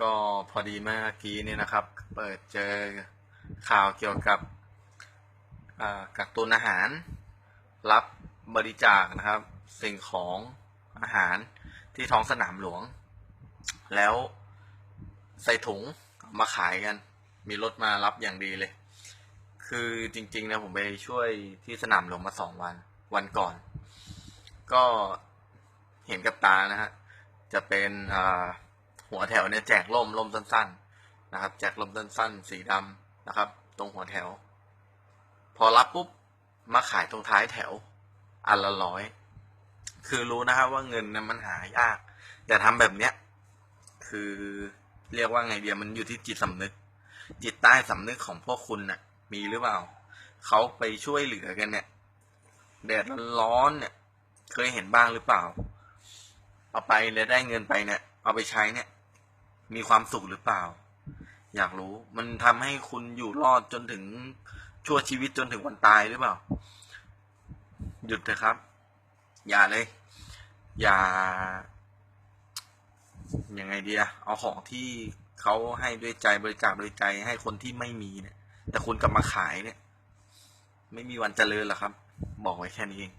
ก็พอดีเมื่อกี้เนี่ยนะครับ เปิดเจอข่าวเกี่ยวกับอ่ากักตุนอาหาร รับบริจาคนะครับ สิ่งของอาหารที่ท้องสนามหลวง แล้วใส่ถุงมาขายกัน มีรถมารับอย่างดีเลย คือจริงๆนะผมไปช่วยที่สนามหลวงมาสองวัน วันก่อน ก็เห็นกับตานะฮะจะเป็นอ่า หัวแถวเนี่ยแจกล่มล่มสั้นๆนะครับ แจกล่มสั้นๆ สีดำนะครับ ตรงหัวแถว พอรับปุ๊บมาขายตรงท้ายแถว อันละร้อยคือรู้นะครับว่าเงินนะมันหายาก แต่ทำแบบเนี้ยคือเรียกว่าไงเดียมันอยู่ที่จิตสำนึก จิตใต้สำนึกของพวกคุณน่ะ มีหรือเปล่าเขาไปช่วยเหลือกันเนี่ยแดดร้อนๆเนี่ย เคยเห็นบ้างหรือเปล่า เอาไปแล้วได้เงินไปเนี่ย เอาไปใช้เนี่ย มีความสุขหรือเปล่า อยากรู้ มันทำให้คุณอยู่รอดจนถึงชั่วชีวิตจนถึงวันตายหรือเปล่า หยุดเถอะครับ อย่าเลย อย่ายังไงดีอะเอาของที่เขาให้ด้วยใจบริจาคโดยใจให้คนที่ไม่มีเนี่ย แต่คุณกลับมาขายเนี่ย ไม่มีวันเจริญหรอกครับ บอกไว้แค่นี้เอง